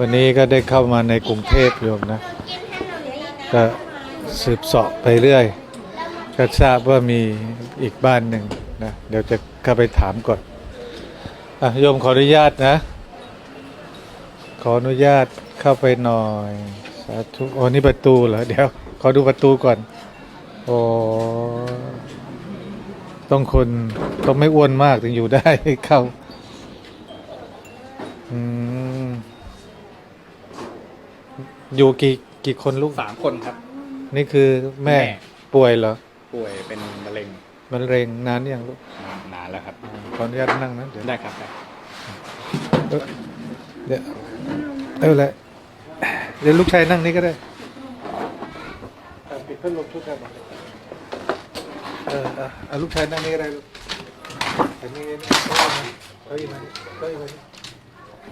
วันนี้ก็ได้เข้ามาในกรุงเทพโยมนะ ก็สืบเสาะไปเรื่อย ก็ทราบว่ามีอีกบ้านหนึ่งนะ เดี๋ยวจะเข้าไปถามก่อนอะโยมขออนุญาตนะ ขออนุญาตเข้าไปหน่อย สาธุโอ้นี่ประตูเหรอ เดี๋ยว ขอดูประตูก่อน โอ้ต้องคนต้องไม่อ้วนมากถึงอยู่ได้เข้า อืม อยู่กี่กี่คนลูก สามคนครับ นี่คือแม่แม่ ป่วยเหรอป่วยเป็นมะเร็งมันเร็งนานยังลูกนานแล้วครับ ขออนุญาตนั่งนะเดี๋ยวได้ครับได้เอ้ยเดี๋ยวเอ้ยละเดี๋ยวลูกชายนั่งนี่ก็ได้เออปิดพัดลมทุกท่านเออเออเอาลูกชายนั่งนี่ก็ได้ลูกอันนี้นี่เก้าอี้มาเก้าอี้มา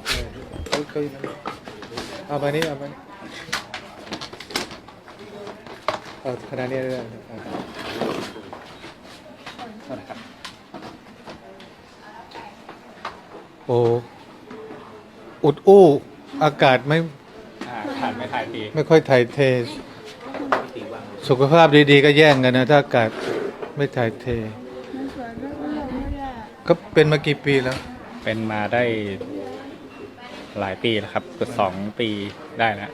เออเก้าอี้เก้าอี้มาเอามานี่เอามานี่ เอาขนาดนี้ได้เลยเอาโทษนะครับโอ้อุดอู้อากาศไม่อ่าผ่านไม่ถ่ายทีไม่ค่อยถ่ายเท สุขภาพดีๆ ก็แย่งกันนะ ถ้าอากาศไม่ถ่ายเทก็เป็นมากี่ปีแล้ว เป็นมาได้ หลายปีแล้วครับเกือบสองปีได้แล้ว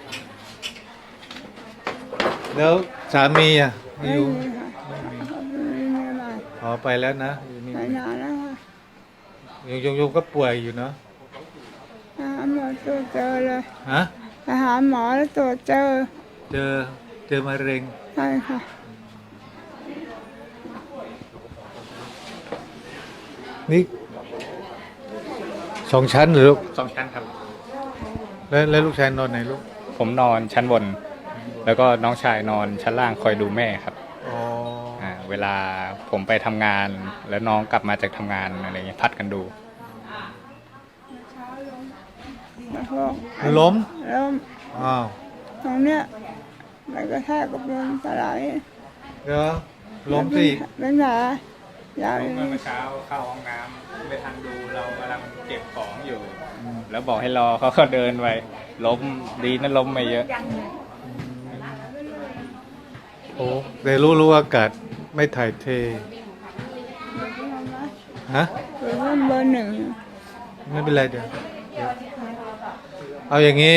แล้วสามีอะไม่อยู่มีค่ะไม่มีอะไรอ๋อไปแล้วนะอยู่นี่ไปนานแล้วค่ะยงยงยงก็ป่วยอยู่เนาะไปหาหมอตรวจเจอเลยฮะไปหาหมอแล้วตรวจเจอเจอเจอมะเร็งใช่ค่ะนี่สองชั้นเหรือลูกสองชั้นครับ แล้วแล้วลูกชายนอนไหนลูก ผมนอนชั้นบน แล้วก็น้องชายนอนชั้นล่างคอยดูแม่ครับอ๋ออ่าเวลาผมไปทำงาน แล้วน้องกลับมาจากทำงานอะไรเงี้ยพัดกันดู แล้วก็ล้มแล้วอ้าวตรงเนี้ยมันก็แทกกับลมสลายเดี๋ยวล้มสิเป็นแผลยาวผเลมยเมื่อเช้าเข้าห้องน้ำไม่ทันดูเรากำลังเก็บของอยู่ แล้วบอกให้รอเขาก็เดินไปล้มดีนะล้มไม่เยอะ โอ้แต่รู้รู้ว่าอากาศไม่ถ่ายเท ฮะหรือว่าเบอร์หนึ่งไม่เป็นไรเดี๋ยวเดี๋ยว เอาอย่างนี้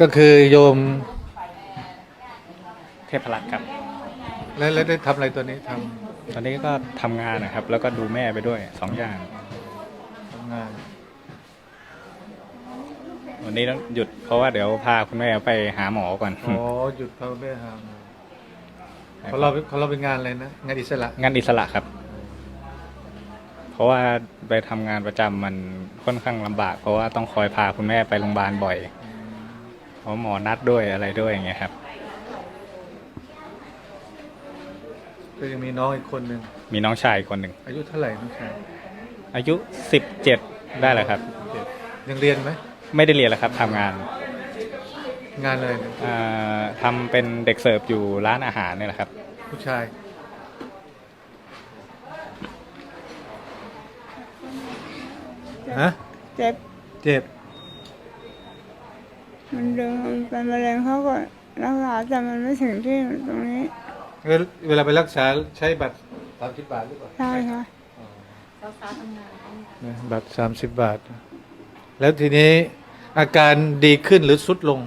ก็คือโยมเทพรัตน์ครับ แล้วแล้วได้ทำอะไรตัวนี้ทตอนนี้ก็ทำงานนะครับ แล้วก็ดูแม่ไปด้วยสองอย่างำทำงานวันนี้ต้องหยุดเพราะว่าเดี๋ยวพาคุณแม่ไปหาหมอก่อน อ๋อหยุดเขาไม่ทำเขาเราเขาเราเป็นงานอะไรนะงานอิสระ งานอิสระครับ เพราะว่าไปทำงานประจำมันค่อนข้างลำบาก เพราะว่าต้องคอยพาคุณแม่ไปโรงพยาบาลบ่อย เพราะหมอนัดด้วยอะไรด้วยอย่างเงี้ยครับก็ยังมีน้องอีกคนหนึ่งมีน้องชายอีกคนหนึ่งอายุเท่าไหร่น้องชาย อายุสิบเจ็ดได้แล้วครับเจ็ดยังเรียนไหมไม่ได้เรียนแล้วครับทำงานงานอะไรนะอ่าทำเป็นเด็กเสิร์ฟอยู่ร้านอาหารเนี่ยแหละครับ ผู้ชาย ฮะ เจ็บเจ็บ มันดึงมันเป็นมะเร็งเขาก็รักษาแต่มันไม่ถึงที่ตรงนี้ เวลเวลาไปรักษาใช้บัตรสามสิบบาทหรือเปล่า ใช่ค่ะ นะบัตรสามสิบบาท แล้วทีนี้อาการดีขึ้นหรือสุดลง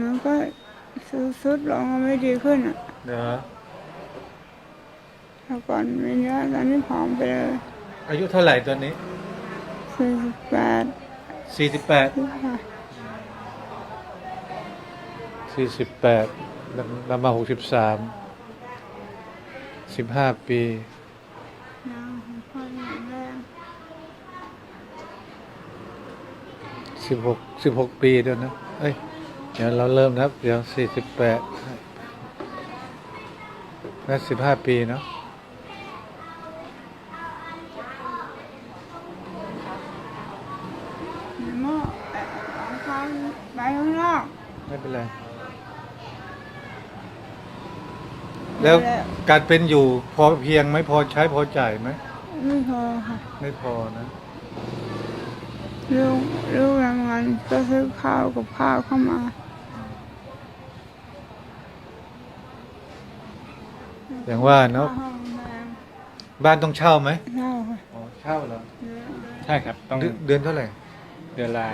มันก็สุดๆลงไม่ดีขึ้นอะเดี๋ยวแต่ก่อนมีเนื้อตอนนี้ผอมไปเลยอายุเท่าไหร่ตอนนี้สี่สิบแปดสี่สิบแปดค่ะสี่สิบแปดแล้วมาหกสิบสามสิบห้าปี น้ำของพ่อแข็งแรง สิบหกสิบหกปีเดียวนะเอ้ยเดี๋ยวเราเริ่มนะครับเดี๋ยวสี่สิบแปดและสิบห้าปีเนาะหม้อแอบของเขาไปข้างนอกไม่เป็นไร แล้วการเป็นอยู่พอเพียงไหมพอใช้พอจ่ายไหมไม่พอค่ะ ไม่พอนะ ลูกลูกทำงานก็ซื้อข้าวกับข้าวเข้ามาอย่างว่าเนาะห้องแรงบ้านต้องเช่าไหมเน่าค่ะอ๋อเช่าเหรอใช่ครับต้องเดือนเดือนเท่าไหร่เดือนละ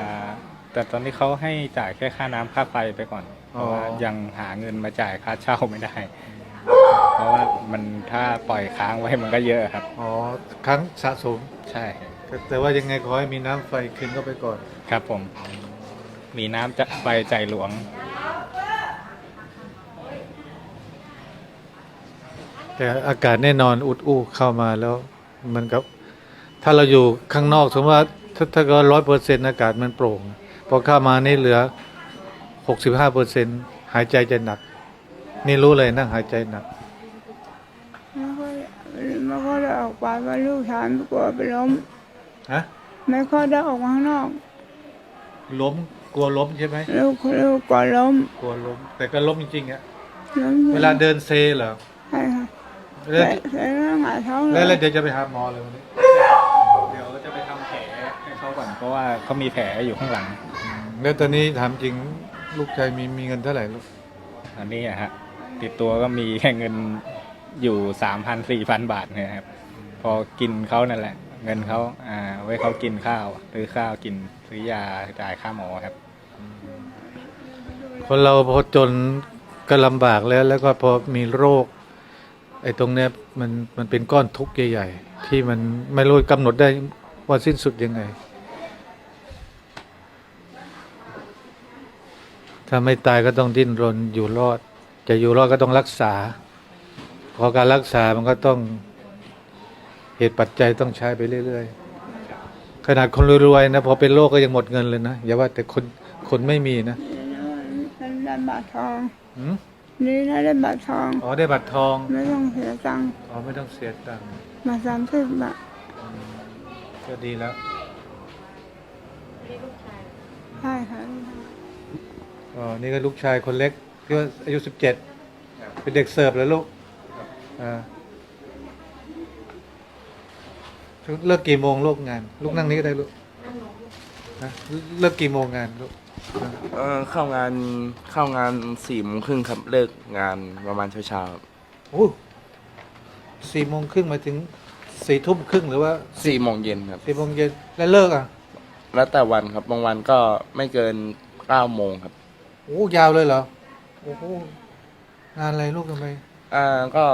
แต่ตอนนี้เขาให้จ่ายแค่ค่าน้ำค่าไฟไปก่อนเพอ๋อราะว่ายังหาเงินมาจ่ายค่าเช่าไม่ได้ เพราะว่ามันถ้าปล่อยค้างไว้มันก็เยอะครับอ๋อครั้งสะสมใช่ แต่แต่ว่ายังไงขอให้มีน้ำไฟคืนเข้าไปก่อน ครับผม มีน้ำจะไฟใจหลวง แต่อากาศแน่นอนอุดอู้เข้ามาแล้วมันกับ ถ้าเราอยู่ข้างนอกสมมติว่าถ้าถ้าก็ร้อยเปอร์เซ็นต์อากาศมันโปร่ง พอเข้ามานี่เหลือหกสิบห้าเปอร์เซ็นต์หายใจจะหนัก นี่รู้เลยนั่งหายใจหนักไม่ค่อยไม่ค่อยได้ออกไปเพราะลูกชายไม่กลัวไปล้ม ฮะไม่ค่อยได้ออกมาข้างนอกล้มกลัวล้มใช่ไหมลูกลูกกลัวล้มกลัวล้ม แต่ก็ล้มจริงๆอะล้มเวลาเดินเซเหรอใช่ค่ะแล้วแต่แต่เรื่องหงายท้องเลแล้วยแล้วเดี๋ยวจะไปหาหมอเลยวันนี้เดี๋ยวจะไปทำแผลให้เขาก่อนเพราะว่าเขามีแผลอยู่ข้างหลัง แล้วตอนนี้ถามจริงลูกชายมีมีเงินเท่าไหร่ลูกอันนี้อะฮะติดตัวก็มีแค่เงินอยู่สามพันสี่พันบาทเนี่ยครับ พอกินเขานั่นแหละ เงินเขาอ่าไว้เขากินข้าวซื้อข้าวกินซื้อยาจ่ายค่าหมอครับ คนเราพอจนก็ลำบากแล้ว แล้วก็พอมีโรค ไอ้ตรงเนี้ยมันมันเป็นก้อนทุกข์ใหญ่ ๆ ที่มันไม่รู้กำหนดได้ว่าสิ้นสุดยังไง ถ้าไม่ตายก็ต้องดิ้นรนอยู่รอด จะอยู่รอดก็ต้องรักษาพอการรักษามันก็ต้อง เหตุปัจจัยต้องใช้ไปเรื่อย ๆ ขนาดคนรวยๆนะพอเป็นโรคก็ยังหมดเงินเลยนะอย่าว่าแต่คนคนไม่มีนะนั่นได้บัตรทองหืมนี่น่าได้บัตรทองอ๋อได้บัตรทอง ไม่ต้องเสียตังค์อ๋อไม่ต้องเสียตังค์มาสามสิบบาทก็ดีแล้วใช่ค่ะอ๋อนี่ก็ลูกชายคนเล็กที่ว่าอายุสิบเจ็ดเป็นเด็กเสิร์ฟแล้วลูกอ่า เลิกกี่โมงลูกงาน ลูกนั่งนี้ก็ได้ลูกนะเลิกกี่โมงงานลูกเอ่อเข้างานเข้างานสี่โมงครึ่งครับเลิกงานประมาณเช้าๆครับโอ้สี่โมงครึ่งมาถึงสี่ทุ่มครึ่งหรือว่าสี่โมงเย็นครับ สี่โมงเย็นแล้วเลิกอะแล้วแต่วันครับบางวันก็ไม่เกินเก้าโมงครับโอ้ยาวเลยเหรอโอ้โหงานอะไรลูกทำไมอ่าก็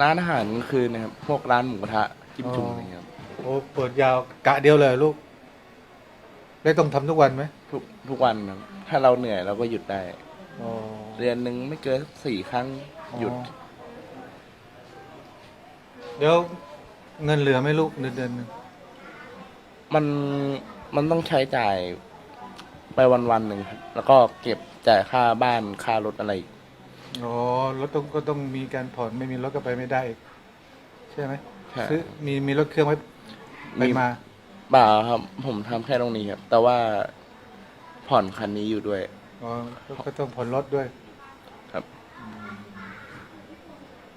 ร้านอาหารกลางคืนนะครับพวกร้านหมูกระทะ จิ้มจุ่มอ๋อออะไรเงี้ยครับโอ้เปิดยาวกะเดียวเลยลูก ได้ต้องทำทุกวันไหมทุกทุกวันครับถ้าเราเหนื่อยเราก็หยุดได้ อ๋อเดือนหนึ่งไม่เกินสักสี่ครั้งหยุดอ๋อเดี๋ยวเงินเหลือไหมลูกเดือนเดือนหนึงมันมันต้องใช้จ่ายไปวันวันๆหนึ่งครับแล้วก็เก็บจ่ายค่าบ้านค่ารถอะไรอีกอ๋อรถต้องก็ต้องมีการผ่อนไม่มีรถก็ไปไม่ได้อีกใช่ไหม ใช่ซื้อมีมีรถเครื่องไว้ไปมาบ่าครับ ผมทำแค่ตรงนี้ครับ แต่ว่าผ่อนคันนี้อยู่ด้วย อ๋อก็ก็ต้องผ่อนรถด้วยครับ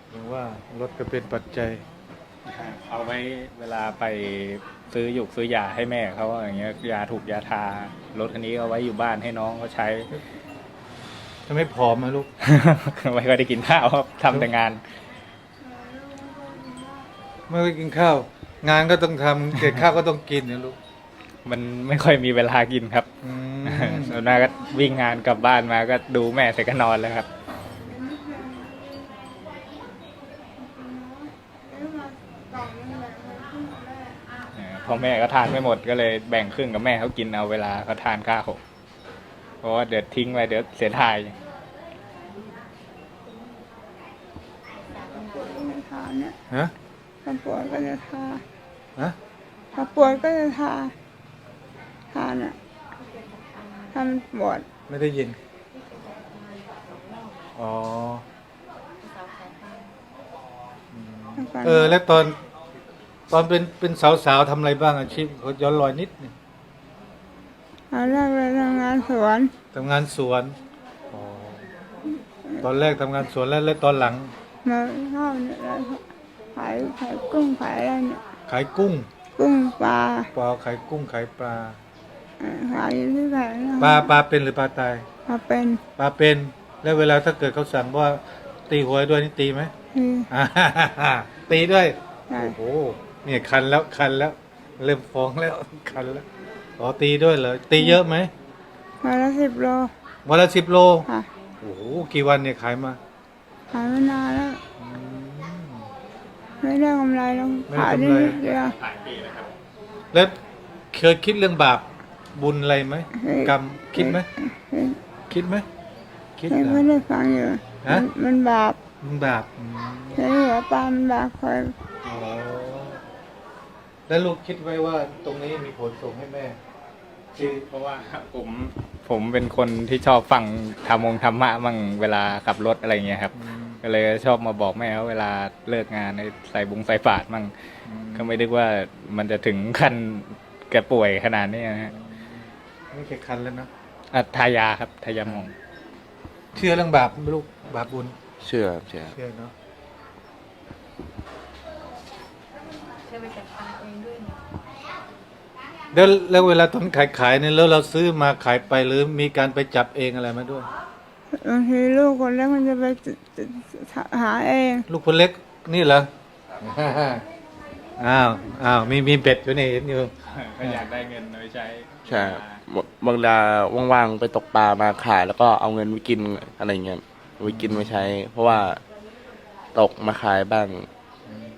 หรือว่ารถก็เป็นปัจจัย เอาไว้เวลาไปซื้อหยุกซื้อยาให้แม่เขาอย่างเงี้ยยาถูกยาทารถคันนี้เอาไว้อยู่บ้านให้น้องเขาใช้ จะไม่ผอมนะลูกไม่ค่อยได้กินข้าวครับทำแต่งาน ไม่ได้กินข้าว งานก็ต้องทำเก็บข้าวก็ต้องกินนะลูกมันไม่ค่อยมีเวลากินครับอืมส่วนมากก็วิ่งงานกลับบ้านมาก็ดูแม่เสร็จก็นอนแล้วครับ เออพอแม่ก็ทานไม่หมดก็เลยแบ่งครึ่งกับแม่เขากินเอาเวลาเขาทานข้าวเพราะว่าเดี๋ยวทิ้งไว้เดี๋ยวเสียทายทาเนี่ยฮะ ถ้าปวดก็จะทาฮะถ้าปวดก็จะทา ทาเนี่ยถ้ามันปวดไม่ได้ยิน อ๋อแล้วก็เออ แล้วตอน ตอนเป็นเป็นสาวๆทำอะไรบ้างอาชีพขอย้อนรอยนิดหนึงเอาแรกเลยทำงานสวนทำงานสวนอ๋อตอนแรกทำงานสวนแล้วแล้วตอนหลัง มาเข้าเนี่ยแล้วขายขายกุ้งขายอะไรเนี่ยขายกุ้งกุ้งปลาปลาขายกุ้งขายปลาขายอยู่ที่แผงนะปลาปลาเป็นหรือปลาตายปลาเป็นปลาเป็นแล้วเวลาถ้าเกิดเขาสั่งว่าตีหัวให้ด้วยนี่ตีไหมที่อ่าตีด้วย ใช่ โอ้โห เนี่ยคันแล้วคันแล้ว เริ่มฟ้องแล้ว คันแล้วอ๋อตีด้วยเหรอตีเยอะไหมวันละสิบโลวันละสิบโล ค่ะโอ้โห กี่วันเนี่ยขายมา ขายมานานแล้วอืม ไม่ได้กำไรแล้วไม่ได้ขายได้กำไร นิดเดียวแล้วเคยคิดเรื่องบาปบุญอะไรไหมเคยกรรมคิดไหมเฮ้ยคิดไหมคิดเฮ้ยเหรอ ไม่ได้ฟังอยู่ฮะ มันมันบาปมันบาปอืมใช้หัวปลามันบาปคอยอ๋อแล้วลูกคิดไว้ว่าตรงนี้มีผลส่งให้แม่ที่เพราะว่าผมผมเป็นคนที่ชอบฟังธรรมงธรรมะมั่งเวลาขับรถอะไรเงี้ยครับ อืม ก็เลยชอบมาบอกแม่ว่าเวลาเลิกงานในใส่บุงใส่บาตรมั่งก็ไม่นึกว่ามันจะถึงขั้นแกป่วยขนาดนี้นะฮะไม่เคยคันแล้วนะอะทายาครับทายาหมอง เชื่อเรื่องบาปไหมลูกบาปบุญเชื่อครับเชื่อเชื่อเนาะแล้วแล้วเวลาตอนขายขายเนี่ยแล้วเราซื้อมาขายไปหรือมีการไปจับเองอะไรมาด้วย บางทีลูกคนเล็กมันจะไปหาเองลูกคนเล็กนี่เหรอ อ้าว อ้าว มีมีเบ็ดอยู่นี่เห็นอยู่ ก็อยากได้เงินไว้ใช้ใช่ครับบางเวลาว่างๆไปตกปลามาขายแล้วก็เอาเงินไว้กินอะไรเงี้ยไว้กินไว้ใช้ เพราะว่าตกมาขายบ้าง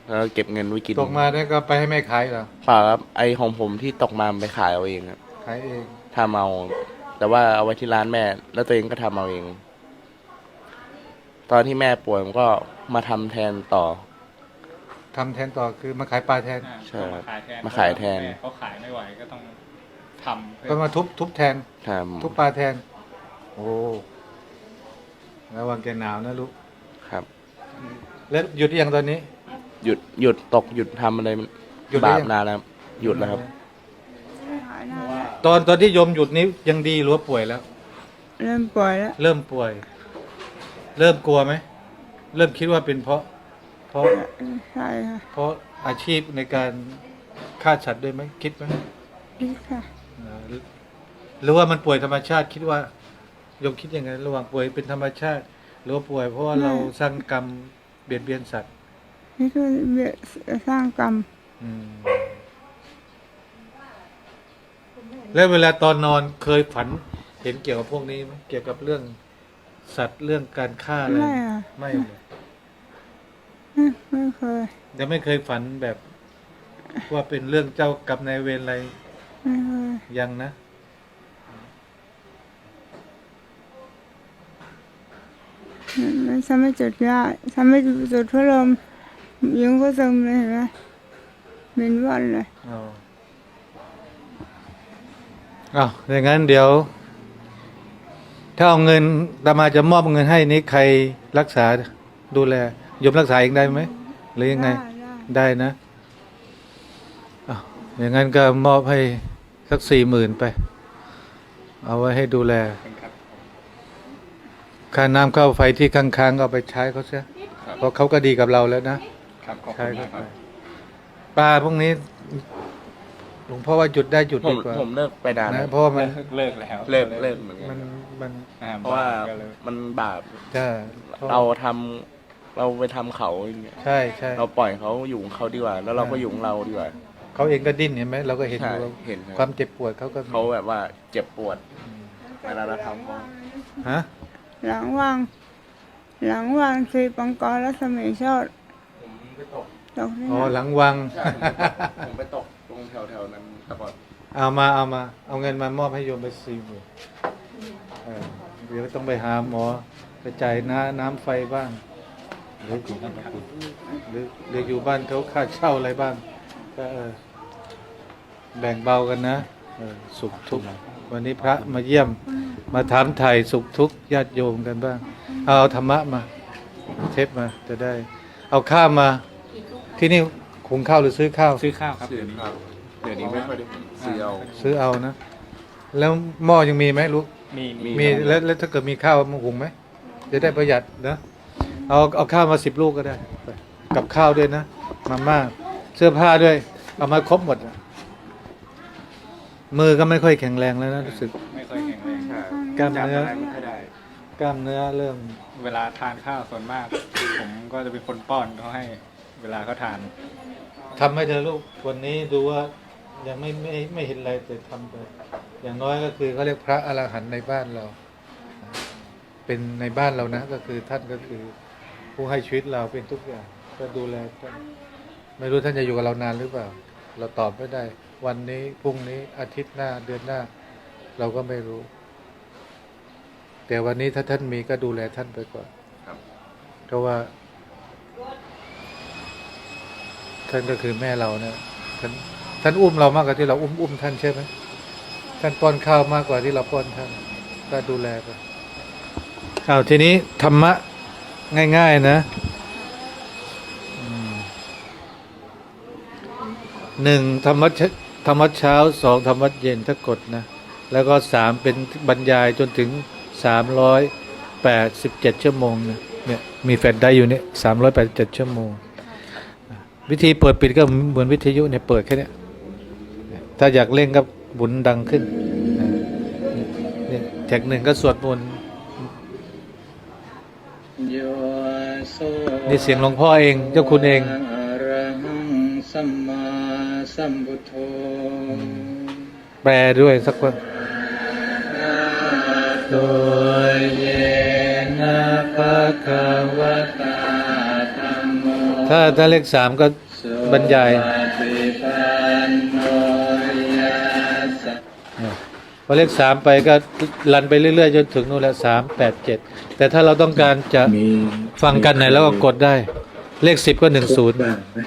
แล้วก็เก็บเงินไว้กินตกมาเนี่ยก็ไปให้แม่ขายเหรอเปล่าครับไอของผมที่ตกมาไปขายเอาเองครับขายเองทำเอา แต่ว่าเอาไว้ที่ร้านแม่ แล้วตัวเองก็ทำเอาเอง ตอนที่แม่ป่วยผมก็มาทำแทนต่อ ทำแทนต่อคือมาขายปลาแทนใช่ครับมาขายแทนมาขายแทนเขาขายไม่ไหวก็ต้องทำเพื่อก็มาทุบทุบแทนททุบปลาแทน โอ้ระวังแกหนาวนะลูกำครับ แล้วหยุดยังตอนนี้ หยุดหยุดตกหยุดทำอะไรมันหยุดหรือบาปยังนานแล้วครับหยุดแล้วครับ หายนานแล้วตอนตอนที่โยมหยุดนี้ยังดีหรือว่าป่วยแล้ว เริ่มป่วยแล้ว เริ่มป่วย เริ่มกลัวไหม เริ่มคิดว่าเป็นเพราะ เพราะใช่ค่ะเพราะอาชีพในการฆ่าสัตว์ด้วยไหมคิดไหมนี่ค่ะเอ่อหรือหรือว่ามันป่วยธรรมชาติคิดว่าโยมคิดยังไงระหว่างป่วยเป็นธรรมชาติ หรือว่าป่วยเพราะว่าเราสร้างกรรมเบียดเบียนสัตว์ นี่คือเบียดสร้างกรรมอืมแล้วเวลาตอนนอนเคยฝันเห็นเกี่ยวกับพวกนี้ไหมเกี่ยวกับเรื่อง สัตว์เรื่องการฆ่าอะไรไม่ค่ะไม่เลยไม่ไม่เคยยังไม่เคยฝันแบบว่าเป็นเรื่องเจ้ากรรมนายเวรอะไรไม่เคยยังนะ มันทำให้จุดยากทำให้จุดพัดลมยิงก็ซึมเลยเห็นไหมเป็นวันเลย อ๋ออ้าวอย่างนั้นเดี๋ยว ถ้าเอาเงินตามาจะมอบเงินให้นี้ใครรักษาดูแลโยมรักษาเองได้ไหมหรือยังไงได้ได้ได้นะอ้าวอย่างนั้นก็มอบให้สักสี่หมื่นไป เอาไว้ให้ดูแลครับค่าน้ำค่าไฟที่ค้างๆก็เอาไปใช้เขาเสียเพราะเขาก็ดีกับเราแล้วนะ ครับขอบใช่คุณครัมาบกครับปลาพวกนี้หลวงพ่อว่าหยุดได้หยุดผดีมกว่าผมเลิกไปนานนะแล้วเพราะว่ามันเลิกแล้วเลิกเลิกเหมือนกันมัน มันอ่เพราะว่าก็เลยมันบาปจะเราทำเราไปทำเขาอย่างเงี้ยใช่ใช่เราปล่อยเขาอยู่ของเขาดีกว่า แล้วเราก็อยู่ของเราดีกว่า เขาเองก็ดิ้นเห็นไหมเราก็เห็นใช่อยู่ว่าเห็นครับ ความเจ็บปวดเขาก็มีเขาแบบว่าเจ็บปวดเวลาเราทำเขา ฮะหลังวางหลังวางสีปังกรและสมัยโชดผมไปตกตกที่อ๋อไหนหลังวัง ใช่ผมไปตกตรงแถวๆนั้นแต่ก่อนเอามาเอามา เอาเงินมามอบให้โยมไปสี่หมื่น เออเดี๋ยวต้องไปหาหมอไปจ่ายน้ำน้ำไฟบ้างหรือหรือหรืออยู่บ้านเขาค่าเช่าอะไรบ้าง ก็เออแบ่งเบากันนะเออสุขทุกข์วันนี้พระมาเยี่ยม มาถามไถ่สุขทุกข์ญาติโยมกันบ้าง เอาธรรมะมา เทปมาจะได้ เอาข้าวมา ที่นี่หุงข้าวหรือซื้อข้าว ซื้อข้าวครับซื้อครับเดี๋ยวนี้ไม่ค่อยได้ซื้อเอาซื้อเอานะ แล้วหม้อยังมีไหมลูก มีมีมีแล้วแล้วถ้าเกิดมีข้าวมาหุงไหมจะได้ประหยัดนะเอาเอาข้าวมาสิบลูกก็ได้ไปกับข้าวด้วยนะมาม่าเสื้อผ้าด้วย เอามาครบหมดอะมือก็ไม่ค่อยแข็งแรงแล้วนะรู้สึก ไม่ค่อยแข็งแรงกล้ามจำเนื้ออะไรไม่ค่อยได้ กล้ามเนื้อเริ่ม เวลาทานข้าวส่วนมาก ผมก็จะเป็นคนป้อนเขาให้ เวลาเขาทาน ทำให้เธอลูกวันนี้ดูว่ายังไม่ไม่ไม่เห็นอะไรแต่ทำไป อย่างน้อยก็คือเขาเรียกพระอรหันต์ในบ้านเรา เป็นในบ้านเรานะ ก็คือท่านก็คือผู้ให้ชีวิตเราเป็นทุกอย่างก็ดูแลท่านไม่รู้ท่านจะอยู่กับเรานานหรือเปล่า เราตอบไม่ได้ วันนี้พรุ่งนี้อาทิตย์หน้าเดือนหน้า เราก็ไม่รู้ แต่วันนี้ถ้าท่านมีก็ดูแลท่านไปก่อนครับเพราะว่า ท่านก็คือแม่เราเนี่ยท่านท่านอุ้มเรามากกว่าที่เราอุ้มอุ้มท่านใช่ไหม ท่านป้อนข้าวมากกว่าที่เราป้อนท่านก็ดูแลไปเอาทีนี้ธรรมะง่าย ๆ นะหนึ่งธรรมะธรรมะเช้าสองธรรมะเย็นถ้ากดนะ แล้วก็สามเป็นบรรยายจนถึงสามร้อยแปดสิบเจ็ดชั่วโมงนะเนี่ยมีแฟลชได้อยู่เนี่ยสามร้อยแปดสิบเจ็ดชั่วโมง วิธีเปิดปิดก็เหมือนวิทยุเนี่ยเปิดแค่นี้ถ้าอยากเล่นก็ หมุนดังขึ้นนะเนี่ยแท็กหนึ่งก็สวดมนต์นี่เสียงหลวงพ่อเอง เจ้าคุณเองอะระหังสัมมาสัมพุทโธแปลด้วยสักคนโดยเยนะภะคะวะตาธัมโมถ้าถ้าเลขสามก็บรรยาย พอเลขสามไปก็ลันไปเรื่อยๆจนถึงนู่นแหละสามแปดเจ็ดแต่ถ้าเราต้องการจะมีฟังกันไหนแล้วก็กดได้ เลขสิบก็หนึ่งศูนย์บ้างไหม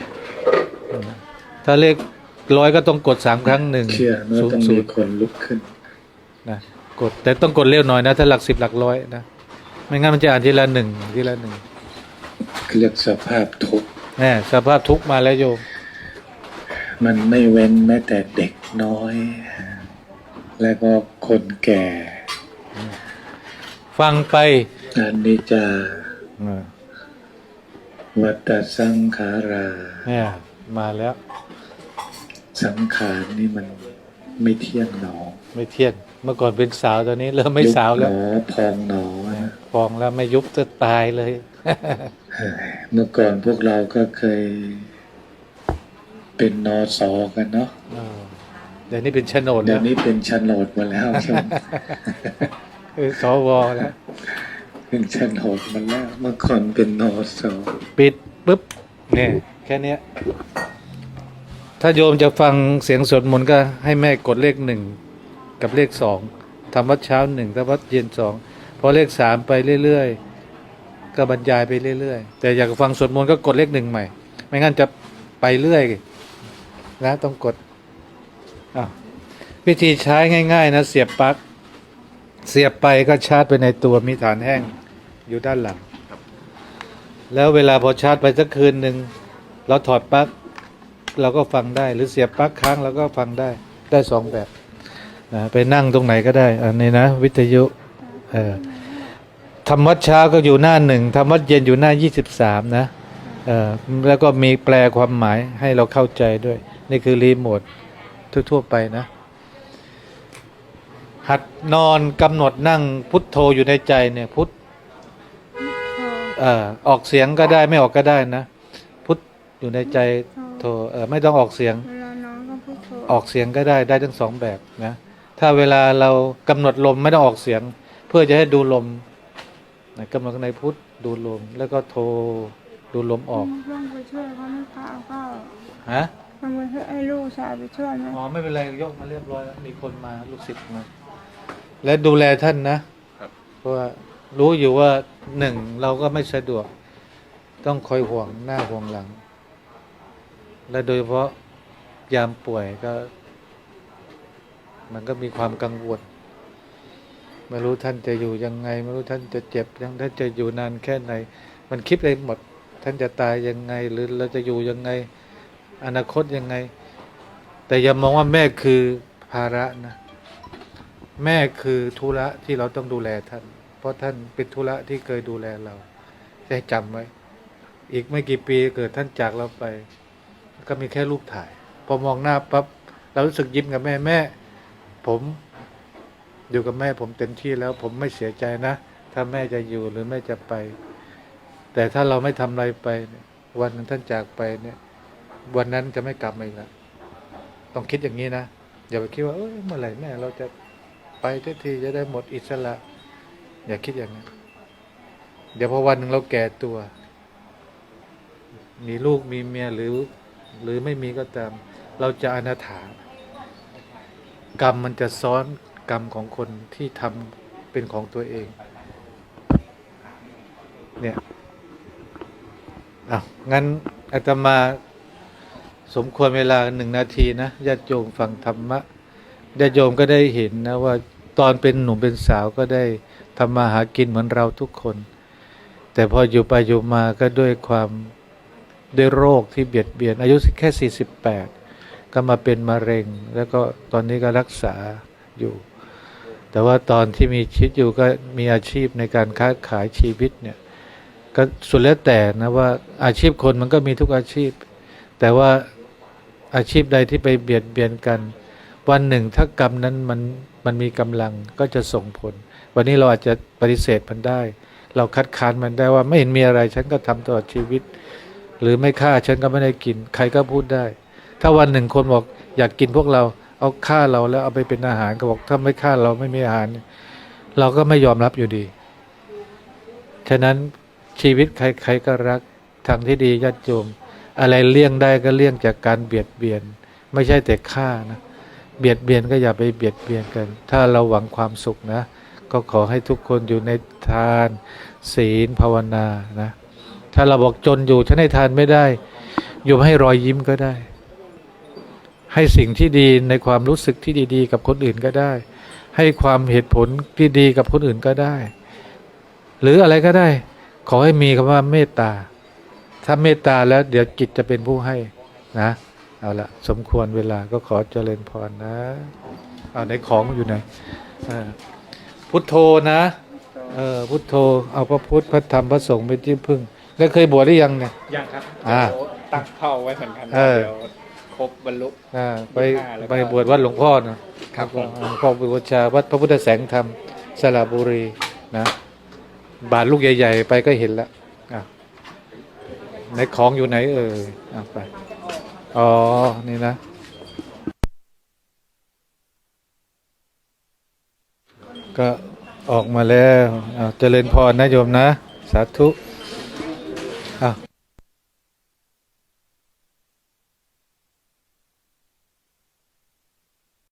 ถ้าเลขร้อยก็ต้องกดสามครั้งหนึ่งเชื่อเมื่อศูนต้องย์ศูมีนย์คนลุกขึ้น นะกดแต่ต้องกดเร็วหน่อยนะ ถ้าหลักสิบหลักร้อยนะไม่งั้นมันจะอ่านทีละหนึ่งทีละหนึ่งเรียกสภาพทุกข์แน่สภาพทุกข์มาแล้วโยม มันไม่เว้นแม้แต่เด็กน้อย แล้วก็คนแก่ ฟังไปอันนี้จะเออวัตสังขารา เนี่ย มาแล้ว สังขารนี่มันไม่เที่ยงหนอ ไม่เที่ยง เมื่อก่อนเป็นสาวตอนนี้เริ่มไม่สาวแล้วยุบหนอพองหนอนะฟองแล้วไม่ยุบจะตายเลยเฮ้ยเมื่อก่อนพวกเราก็เคยเป็นนอสอกันเนาะ เออเดี๋ยวนี้เป็นโฉนดเดี๋แล้ยววนี้เป็นโฉนดมาแล้วใช่ไหมเออสวแล้วเป็นโฉนดมาแล้วเมื่อก่อนเป็นนอสอปิดปุ๊บเนี่ยแค่เนี้ย ถ้าโยมจะฟังเสียงสวดมนต์ก็ให้แม่กดเลขหนึ่งกับเลขสองทำวัดเช้าหนึ่งทำวัดเย็นสองพอเลขสามไปเรื่อยๆก็บรรยายไปเรื่อยๆ แต่อยากฟังสวดมนต์ก็กดเลขหนึ่งใหม่ ไม่งั้นจะไปเรื่อยนะต้องกดอ้า วิธีใช้ง่ายๆนะ เสียบปลั๊กเสียบไปก็ชาร์จไปในตัวมีฐานแห้งอยู่ด้านหลัง แล้วเวลาพอชาร์จไปสักคืนหนึ่งเราถอดปลั๊กเราก็ฟังได้ หรือเสียบปลั๊กค้างเราก็ฟังได้ได้สองแบบนะไปนั่งตรงไหนก็ได้ อันนี้นะ วิทยุเออธรรมวัดเช้าก็อยู่หน้าหนึ่งธรรมวัดเย็นอยู่หน้ายี่สิบสามนะเออแล้วก็มีแปลความหมายให้เราเข้าใจด้วย นี่คือรีโมท ทั่วๆไปนะ หัดนอนกำหนดนั่งพุทโธอยู่ในใจเนี่ยพุทเอ่อออกเสียงก็ได้ไม่ออกก็ได้นะ พุทธอยู่ในใจโทเออไม่ต้องออกเสียงเวลานอนก็พุทโธออกเสียงก็ได้ได้ทั้งสองแบบนะ ถ้าเวลาเรากำหนดลมไม่ต้องออกเสียง เพื่อจะให้ดูลมนะกำหนดในพุทธดูลมแล้วก็โทดูลมออกต้อ งไปช่วยเขาไม่พาเข้าฮะต้องไปช่วยให้ลูกชายไปช่วยไหมอ๋อไม่เป็นไรยกมาเรียบร้อยแล้วมีคนมาลูกศิษย์มา และดูแลท่านนะครับเพราะว่ารู้อยู่ว่าหนึ่งเราก็ไม่สะดวก ต้องคอยห่วงหน้าห่วงหลัง และโดยเฉพาะยามป่วยก็ มันก็มีความกังวลไม่รู้ท่านจะอยู่ยังไง ไม่รู้ท่านจะเจ็บยังท่านจะอยู่นานแค่ไหน มันคิดไปหมด ท่านจะตายยังไง หรือเราจะอยู่ยังไง อนาคตยังไง แต่อย่ามองว่าแม่คือภาระนะ แม่คือธุระที่เราต้องดูแลท่าน เพราะท่านเป็นธุระที่เคยดูแลเราให้จำไว้ อีกไม่กี่ปีเกิดท่านจากเราไป ก็มีแค่รูปถ่าย พอมองหน้าปั๊บเรารู้สึกยิ้มกับแม่แม่ ผมอยู่กับแม่ผมเต็มที่แล้ว ผมไม่เสียใจนะ ถ้าแม่จะอยู่หรือแม่จะไป แต่ถ้าเราไม่ทำอะไรไป วันหนึ่งท่านจากไปเนี่ย วันนั้นจะไม่กลับมาอีกแล้วต้องคิดอย่างนี้นะอย่าไปคิดว่าเอ้ยเมื่อไหร่แม่เราจะไปทันทีจะได้หมดอิสระ อย่าคิดอย่างนั้นเดี๋ยวพอวันหนึ่งเราแก่ตัว มีลูกมีเมียหรือ หรือไม่มีก็ตาม เราจะอนาถากรรมมันจะซ้อนกรรมของคนที่ทำเป็นของตัวเอง เนี่ยอะงั้นอาตมา สมควรเวลาหนึ่งนาทีนะญาติโยมฟังธรรมะญาติโยมก็ได้เห็นนะว่าตอนเป็นหนุ่มเป็นสาวก็ได้ทำมาหากินเหมือนเราทุกคน แต่พออยู่ไปอยู่มาก็ด้วยความด้วยโรคที่เบียดเบียน อายุแค่ 48 ก็มาเป็นมะเร็ง แล้วก็ตอนนี้ก็รักษาอยู่ แต่ว่าตอนที่มีชีวิตอยู่ก็มีอาชีพในการค้าขายชีวิตเนี่ยก็สุดแล้วแต่นะว่าอาชีพคนมันก็มีทุกอาชีพ แต่ว่า อาชีพใดที่ไปเบียดเบียนกัน วันหนึ่งถ้ากรรมนั้นมันมันมีกำลังก็จะส่งผล วันนี้เราอาจจะปฏิเสธมันได้ เราคัดค้านมันได้ว่าไม่เห็นมีอะไรฉันก็ทำตลอดชีวิต หรือไม่ฆ่าฉันก็ไม่ได้กิน ใครก็พูดได้ ถ้าวันหนึ่งคนบอกอยากกินพวกเราเอาฆ่าเราแล้วเอาไปเป็นอาหารก็บอกถ้าไม่ฆ่าเราไม่มีอาหาร เราก็ไม่ยอมรับอยู่ดี ฉะนั้นชีวิตใครๆก็รักทางที่ดีญาติโยม อะไรเลี่ยงได้ก็เลี่ยงจากการเบียดเบียน ไม่ใช่แต่ฆ่านะเบียดเบียนก็อย่าไปเบียดเบียนกัน ถ้าเราหวังความสุขนะ ก็ขอให้ทุกคนอยู่ในทาน ศีลภาวนานะถ้าเราบอกจนอยู่ฉันให้ทานไม่ได้ อยู่ให้รอยยิ้มก็ได้ ให้สิ่งที่ดีในความรู้สึกที่ดี ๆ กับคนอื่นก็ได้ ให้ความเหตุผลที่ดีกับคนอื่นก็ได้ หรืออะไรก็ได้ ขอให้มีคำว่าเมตตา ถ้าเมตตาแล้วเดี๋ยวจิตจะเป็นผู้ให้นะ เอาละสมควรเวลาก็ขอเจริญพรนะ เอาในของอยู่ไหนอ่าพุทโธนะเออพุทโธเอาพระพุทธพระธรรมพระสงฆ์เป็นที่พึ่ง แล้วเคยบวชหรือยังเนี่ยยังครับอ่าเดี๋ยวตั้งเป้าไว้เหมือนกันเออเดี๋ยวครบบรรลุอ่าไปยี่สิบห้าแล้วก็ไปบวชวัดหลวงพ่อนะครับผมหลวงพ่อบูชาวัดพระพุทธแสงธรรมสระบุรีนะบาทลูกใหญ่ ๆ ไปก็เห็นแล้ว ในของอยู่ไหนเอ่ยเอาไป อ๋อ นี่นะก็ออกมาแล้วเจริญพรนะโยมนะ สาธุอะ